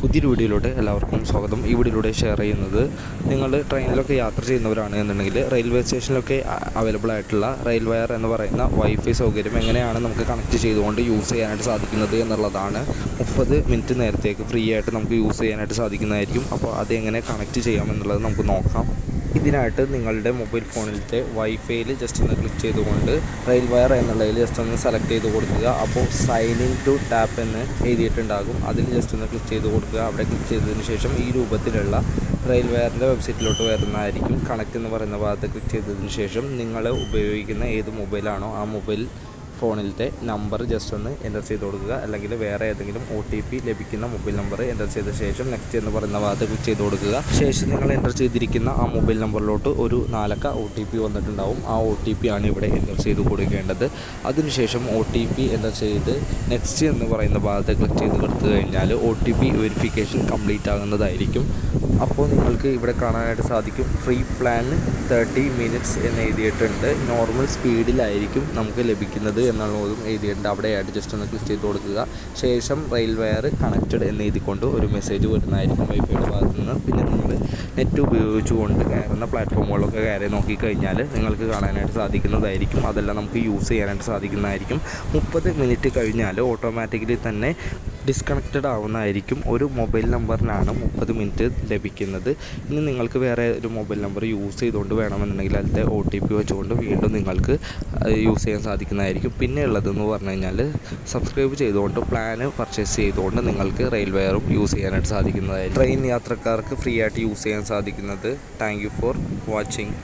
പുതിയൊരു വീഡിയോയിലോട്ട് എല്ലാവർക്കും സ്വാഗതം. ഈ വീഡിയോയിലൂടെ ഷെയർ ചെയ്യുന്നത് നിങ്ങൾ ട്രെയിനിലൊക്കെ യാത്ര ചെയ്യുന്നവരാണ് എന്നുണ്ടെങ്കിൽ റെയിൽവേ സ്റ്റേഷനിലൊക്കെ അവൈലബിൾ ആയിട്ടുള്ള റെയിൽ വയർ എന്ന് പറയുന്ന വൈഫൈ സൗകര്യം എങ്ങനെയാണ് നമുക്ക് കണക്ട് ചെയ്തുകൊണ്ട് യൂസ് ചെയ്യാനായിട്ട് സാധിക്കുന്നത് എന്നുള്ളതാണ്. മുപ്പത് മിനിറ്റ് നേരത്തേക്ക് ഫ്രീ ആയിട്ട് നമുക്ക് യൂസ് ചെയ്യാനായിട്ട് സാധിക്കുന്നതായിരിക്കും. അപ്പോൾ അത് എങ്ങനെ കണക്ട് ചെയ്യാമെന്നുള്ളത് നമുക്ക് നോക്കാം. ഇതിനായിട്ട് നിങ്ങളുടെ മൊബൈൽ ഫോണിലത്തെ വൈഫൈയിൽ ജസ്റ്റ് ഒന്ന് ക്ലിക്ക് ചെയ്തുകൊണ്ട് റെയിൽ വയർ എന്നുള്ളതിൽ ജസ്റ്റ് ഒന്ന് സെലക്ട് ചെയ്ത് കൊടുക്കുക. അപ്പോൾ സൈൻ ഇൻ ടു ടാപ്പ് എന്ന് എഴുതിയിട്ടുണ്ടാകും. അതിൽ ജസ്റ്റ് ഒന്ന് ക്ലിക്ക് ചെയ്ത് കൊടുക്കുക. അവിടെ ക്ലിക്ക് ചെയ്തതിന് ശേഷം ഈ രൂപത്തിലുള്ള റെയിൽ വയറിന്റെ വെബ്സൈറ്റിലോട്ട് വരുന്നതായിരിക്കും. കണക്ട് എന്ന് പറയുന്ന ഭാഗത്ത് ക്ലിക്ക് ചെയ്തതിന് ശേഷം നിങ്ങൾ ഉപയോഗിക്കുന്ന ഏത് മൊബൈലാണോ ആ മൊബൈൽ ഫോണിലത്തെ നമ്പർ ജസ്റ്റ് ഒന്ന് എന്റർ ചെയ്ത് കൊടുക്കുക. അല്ലെങ്കിൽ വേറെ ഏതെങ്കിലും ഒ ടി പി ലഭിക്കുന്ന മൊബൈൽ നമ്പർ എന്റർ ചെയ്ത ശേഷം നെക്സ്റ്റ് എന്ന് പറയുന്ന ഭാഗത്ത് ക്ലിക്ക് ചെയ്ത് കൊടുക്കുക. ശേഷം നിങ്ങൾ എന്റർ ചെയ്തിരിക്കുന്ന ആ മൊബൈൽ നമ്പറിലോട്ട് ഒരു നാലക്ക ഒ ടി പി വന്നിട്ടുണ്ടാവും. ആ ഒ ടി പി ആണ് ഇവിടെ എന്റർ ചെയ്ത് കൊടുക്കേണ്ടത്. അതിനുശേഷം ഒ ടി പി എന്റർ ചെയ്ത് നെക്സ്റ്റ് എന്ന് പറയുന്ന ഭാഗത്ത് ക്ലിക്ക് ചെയ്ത് കൊടുത്തു കഴിഞ്ഞാൽ O T P verification complete ആകുന്നതായിരിക്കും. അപ്പോൾ നിങ്ങൾക്ക് ഇവിടെ കാണാനായിട്ട് സാധിക്കും. ഫ്രീ പ്ലാൻ തേർട്ടി മിനിറ്റ്സ് എന്ന് എഴുതിയിട്ടുണ്ട്. നോർമൽ സ്പീഡിലായിരിക്കും നമുക്ക് ലഭിക്കുന്നത് എന്നുള്ളതും എഴുതിയിട്ടുണ്ട്. അവിടെയായിട്ട് ജസ്റ്റ് ഒന്ന് ക്ലിക്ക് ചെയ്ത് കൊടുക്കുക. ശേഷം റെയിൽ വയർ കണക്റ്റഡ് എന്ന് എഴുതിക്കൊണ്ട് ഒരു മെസ്സേജ് വരുന്നതായിരിക്കും വൈഫൈയുടെ ഭാഗത്ത് നിന്ന് പിന്നെ നിങ്ങൾ നെറ്റ് ഉപയോഗിച്ചുകൊണ്ട് കയറുന്ന പ്ലാറ്റ്ഫോമുകളൊക്കെ കയറി നോക്കിക്കഴിഞ്ഞാൽ നിങ്ങൾക്ക് കാണാനായിട്ട് സാധിക്കുന്നതായിരിക്കും. അതെല്ലാം നമുക്ക് യൂസ് ചെയ്യാനായിട്ട് സാധിക്കുന്നതായിരിക്കും. മുപ്പത് മിനിറ്റ് കഴിഞ്ഞാൽ ഓട്ടോമാറ്റിക്കലി തന്നെ ഡിസ്കണക്റ്റഡ് ആവുന്നതായിരിക്കും. ഒരു മൊബൈൽ നമ്പറിനാണ് മുപ്പത് മിനിറ്റ് ലഭിക്കുന്നത്. ഇനി നിങ്ങൾക്ക് വേറെ ഒരു മൊബൈൽ നമ്പർ യൂസ് ചെയ്തുകൊണ്ട് വേണമെന്നുണ്ടെങ്കിൽ അതിന്റെ ഒ ടി പി വെച്ചുകൊണ്ട് വീണ്ടും നിങ്ങൾക്ക് യൂസ് ചെയ്യാൻ സാധിക്കുന്നതായിരിക്കും. പിന്നെ ഉള്ളതെന്ന് പറഞ്ഞു കഴിഞ്ഞാൽ സബ്സ്ക്രൈബ് ചെയ്തുകൊണ്ട് പ്ലാന് പർച്ചേസ് ചെയ്തുകൊണ്ട് നിങ്ങൾക്ക് റെയിൽവെയറും യൂസ് ചെയ്യാനായിട്ട് സാധിക്കുന്നതായിരിക്കും. ട്രെയിൻ യാത്രക്കാർക്ക് ഫ്രീ ആയിട്ട് യൂസ് ചെയ്യാൻ സാധിക്കുന്നത്. Thank for watching